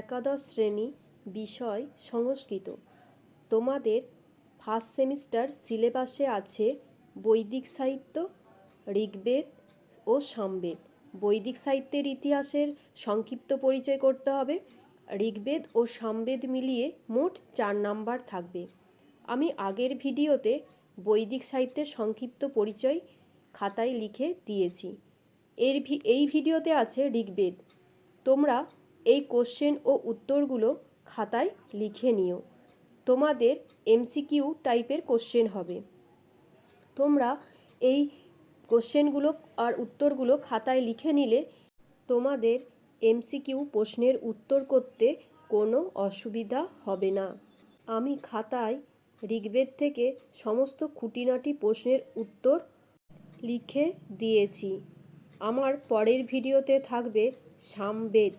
একাদশ শ্রেণি বিষয় সংস্কৃত। তোমাদের ফার্স্ট সেমিস্টার সিলেবাসে আছে বৈদিক সাহিত্য, ঋগ্বেদ ও সামবেদ। বৈদিক সাহিত্যের ইতিহাসের সংক্ষিপ্ত পরিচয় করতে হবে। ঋগ্বেদ ও সামবেদ মিলিয়ে মোট চার নাম্বার থাকবে। আমি আগের ভিডিওতে বৈদিক সাহিত্যের সংক্ষিপ্ত পরিচয় খাতায় লিখে দিয়েছি। এর এই ভিডিওতে আছে ঋগ্বেদ। তোমরা এই কোশ্চেন ও উত্তরগুলো খাতায় লিখে নিও। তোমাদের এমসিকিউ টাইপের কোশ্চেন হবে। তোমরা এই কোশ্চেনগুলো আর উত্তরগুলো খাতায় লিখে নিলে তোমাদের এমসিকিউ প্রশ্নের উত্তর করতে কোনো অসুবিধা হবে না। আমি খাতায় ঋগ্বেদ থেকে সমস্ত খুঁটিনাটি প্রশ্নের উত্তর লিখে দিয়েছি। আমার পরের ভিডিওতে থাকবে সামবেদ।